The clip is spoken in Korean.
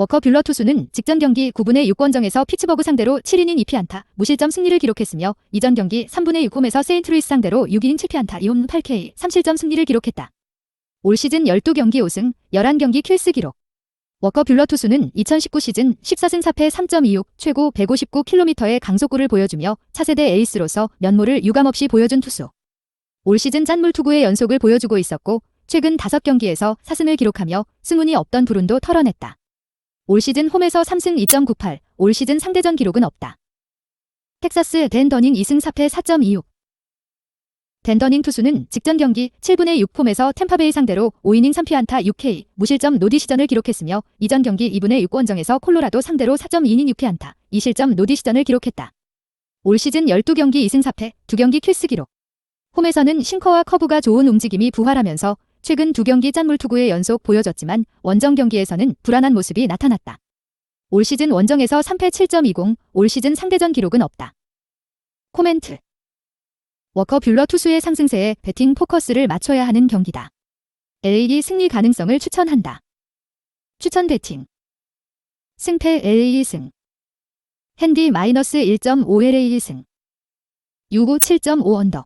워커 뷰러 투수는 직전 경기 9분의 6권정에서 피츠버그 상대로 7이닝 2피안타, 무실점 승리를 기록했으며 이전 경기 3분의 6홈에서 세인트루이스 상대로 6이닝 7피안타, 2홈 8K, 3실점 승리를 기록했다. 올 시즌 12경기 5승, 11경기 킬스 기록. 워커 뷰러 투수는 2019 시즌 14승 4패 3.26 최고 159km의 강속구를 보여주며 차세대 에이스로서 면모를 유감없이 보여준 투수. 올 시즌 짠물 투구의 연속을 보여주고 있었고 최근 5경기에서 4승을 기록하며 승운이 없던 불운도 털어냈다. 올 시즌 홈에서 3승 2.98, 올 시즌 상대전 기록은 없다. 텍사스 댄 더닝 2승 4패 4.26. 댄 더닝 투수는 직전 경기 7분의 6홈에서 템파베이 상대로 5이닝 3피 안타 6K, 무실점 노디 시전을 기록했으며 이전 경기 2분의 6 원정에서 콜로라도 상대로 4.2이닝 6피 안타, 2실점 노디 시전을 기록했다. 올 시즌 12경기 2승 4패, 2경기 킬스 기록. 홈에서는 싱커와 커브가 좋은 움직임이 부활하면서 최근 두 경기 짠물 투구의 연속 보여졌지만 원정 경기에서는 불안한 모습이 나타났다. 올 시즌 원정에서 3패 7.20, 올 시즌 상대전 기록은 없다. 코멘트 워커 뷰러 투수의 상승세에 배팅 포커스를 맞춰야 하는 경기다. LAD 승리 가능성을 추천한다. 추천 배팅 승패 LA 승 핸디 마이너스 1.5 LA 승 유고 7.5 언더